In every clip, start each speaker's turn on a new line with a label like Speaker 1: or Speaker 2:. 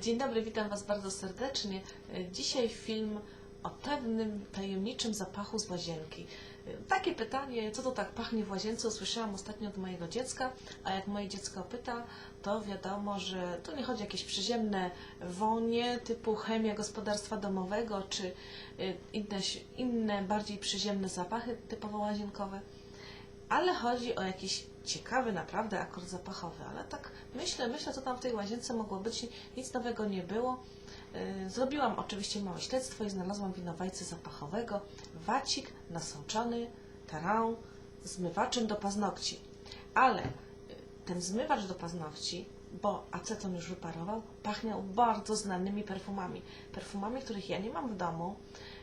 Speaker 1: Dzień dobry, witam Was bardzo serdecznie. Dzisiaj film o pewnym tajemniczym zapachu z łazienki. Takie pytanie, co to tak pachnie w łazience, usłyszałam ostatnio od mojego dziecka, a jak moje dziecko pyta, to wiadomo, że tu nie chodzi o jakieś przyziemne wonie typu chemia gospodarstwa domowego, czy y, inne, inne bardziej przyziemne zapachy typowo łazienkowe ale chodzi o jakiś ciekawy naprawdę akord zapachowy, ale tak myślę, myślę, co tam w tej łazience mogło być, nic nowego nie było. Yy, Zrobiłam oczywiście małe śledztwo i znalazłam winowajcę zapachowego, wacik nasączony tarą zmywaczem do paznokci. Ale yy, ten zmywacz do paznokci, bo aceton już wyparował, pachniał bardzo znanymi perfumami. Perfumami, których ja nie mam w domu,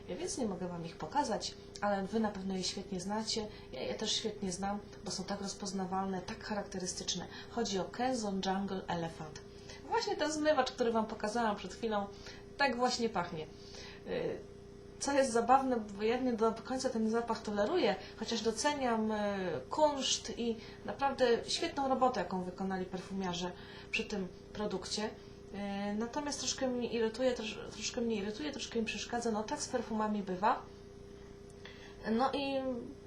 Speaker 1: ja więc nie mogę Wam ich pokazać, ale Wy na pewno je świetnie znacie. Ja je też świetnie znam, bo są tak rozpoznawalne, tak charakterystyczne. Chodzi o Kenzon Jungle Elephant. Właśnie ten zmywacz, który Wam pokazałam przed chwilą, tak właśnie pachnie. Yy, Co jest zabawne, bo nie do końca ten zapach toleruję, chociaż doceniam yy, kunszt i naprawdę świetną robotę, jaką wykonali perfumiarze przy tym produkcie. Yy, Natomiast troszkę mnie irytuje, trosz, troszkę mnie irytuje, troszkę mi przeszkadza. No tak z perfumami bywa. No i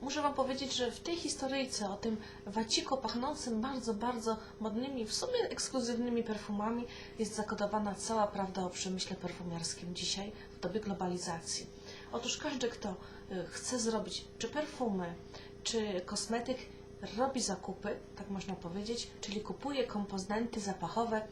Speaker 1: muszę Wam powiedzieć, że w tej historyjce o tym waciku pachnącym bardzo, bardzo modnymi, w sumie ekskluzywnymi perfumami jest zakodowana cała prawda o przemyśle perfumiarskim dzisiaj w dobie globalizacji. Otóż każdy, kto y, chce zrobić czy perfumy, czy kosmetyk, robi zakupy, tak można powiedzieć, czyli kupuje komponenty zapachowe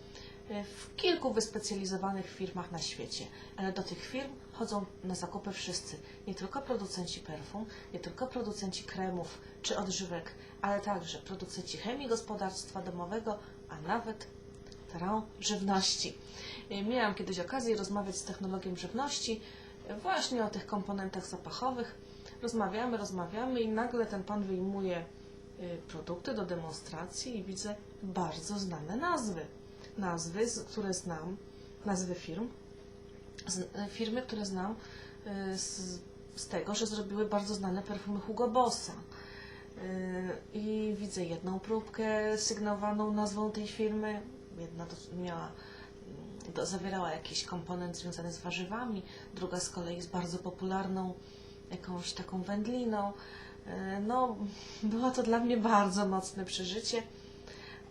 Speaker 1: w kilku wyspecjalizowanych firmach na świecie. Ale do tych firm chodzą na zakupy wszyscy. Nie tylko producenci perfum, nie tylko producenci kremów czy odżywek, ale także producenci chemii gospodarstwa domowego, a nawet tarą żywności. Y, Miałam kiedyś okazję rozmawiać z technologiem żywności y, właśnie o tych komponentach zapachowych. Rozmawiamy, rozmawiamy i nagle ten pan wyjmuje y, produkty do demonstracji i widzę bardzo znane nazwy. Nazwy, które znam, nazwy firm, e, firmy, które znam e, z, z tego, że zrobiły bardzo znane perfumy Hugo Bossa. E, I widzę jedną próbkę sygnowaną nazwą tej firmy. Jedna miała, mm, zawierała jakiś komponent związany z warzywami, druga z kolei z bardzo popularną jakąś taką wędliną. No, było to dla mnie bardzo mocne przeżycie,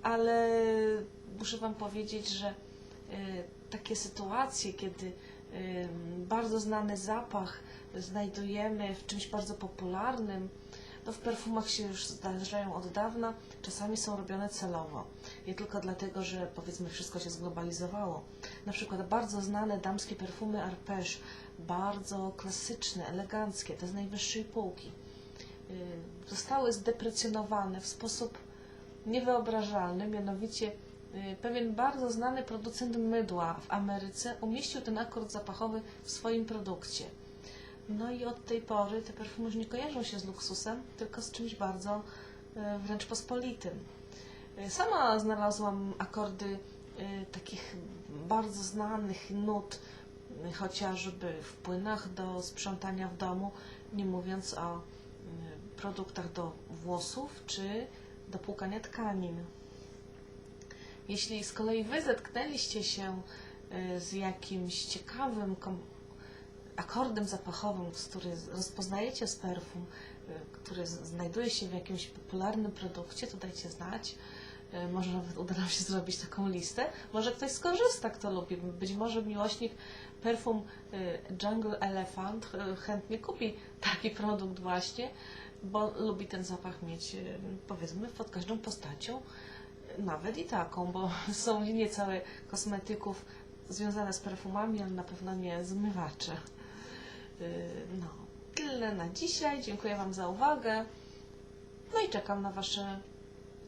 Speaker 1: ale muszę Wam powiedzieć, że e, takie sytuacje, kiedy ym, bardzo znany zapach znajdujemy w czymś bardzo popularnym, no w perfumach się już zdarzają od dawna, czasami są robione celowo. Nie tylko dlatego, że powiedzmy wszystko się zglobalizowało. Na przykład bardzo znane damskie perfumy Arpège, bardzo klasyczne, eleganckie, te z najwyższej półki, y, zostały zdeprecjonowane w sposób niewyobrażalny, mianowicie pewien bardzo znany producent mydła w Ameryce umieścił ten akord zapachowy w swoim produkcie. No i od tej pory te perfumy już nie kojarzą się z luksusem, tylko z czymś bardzo y, wręcz pospolitym. Y, Sama znalazłam akordy y, takich bardzo znanych nut, y, chociażby w płynach do sprzątania w domu, nie mówiąc o y, produktach do włosów czy do płukania tkanin. Jeśli z kolei Wy zetknęliście się y, z jakimś ciekawym akordem zapachowym, który rozpoznajecie z perfum, y, który znajduje się w jakimś popularnym produkcie, to dajcie znać. Y, Może nawet uda nam się zrobić taką listę. Może ktoś skorzysta, kto lubi. Być może miłośnik perfum Jungle Elephant chętnie kupi taki produkt właśnie, bo lubi ten zapach mieć, powiedzmy, pod każdą postacią nawet i taką, bo są linie całe kosmetyków związane z perfumami, ale na pewno nie zmywacze. Yy, No, tyle na dzisiaj. Dziękuję Wam za uwagę. No i czekam na Wasze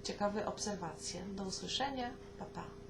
Speaker 1: ciekawe obserwacje. Do usłyszenia. Pa, pa.